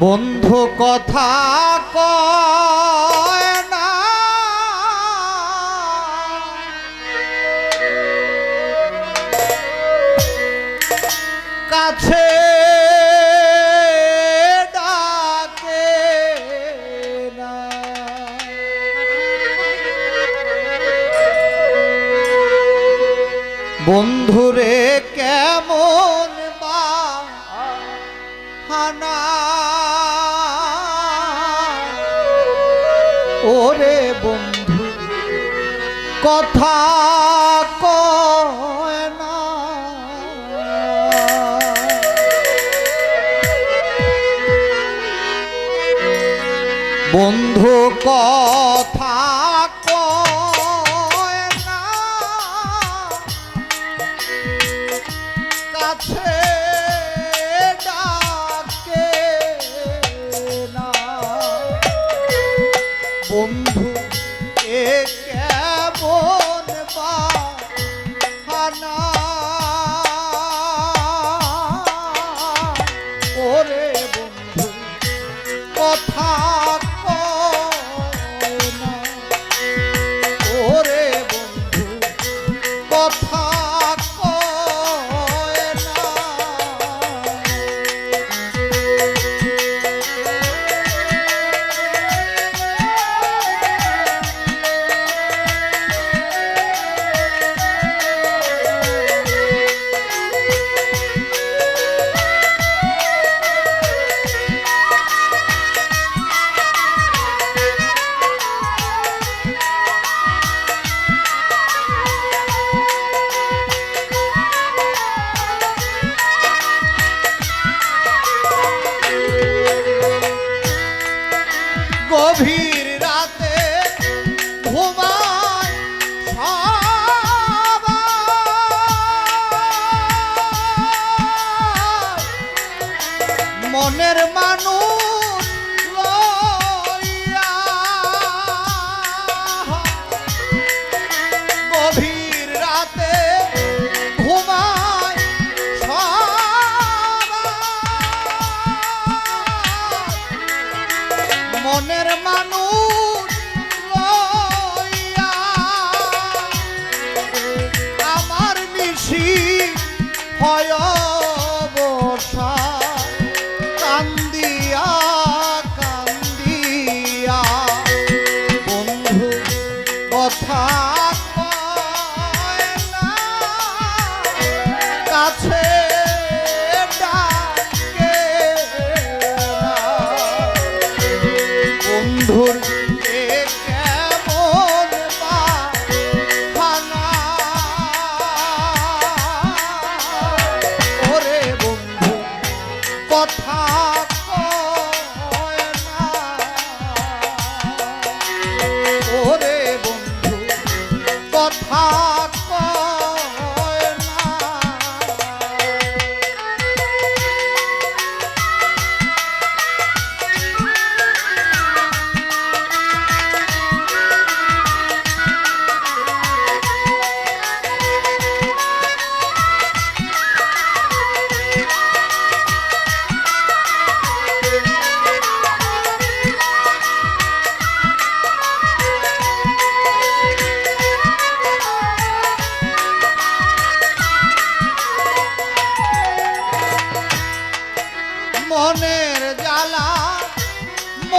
বন্ধু কথা কয় না। কাছে ডাকে না। বন্ধুরে কেমন কথা কয় না। বন্ধু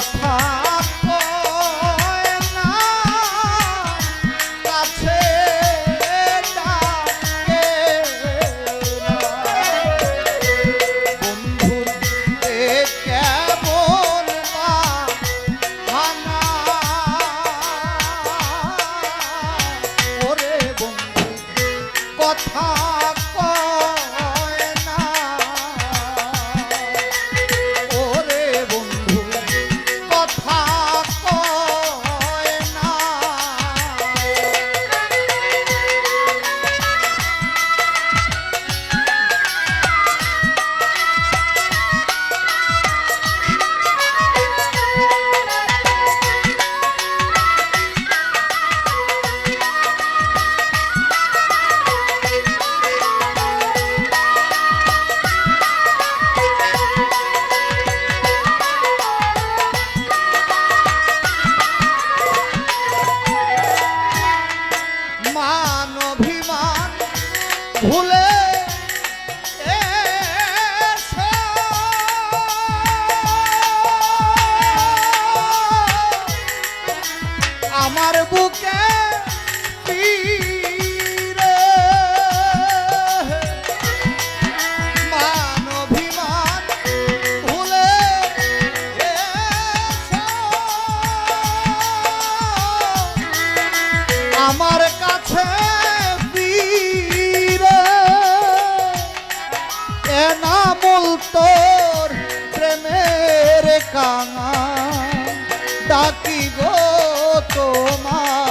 pie. এনামুল তোর প্রেমের কাঙা ডাকি গো তোমারে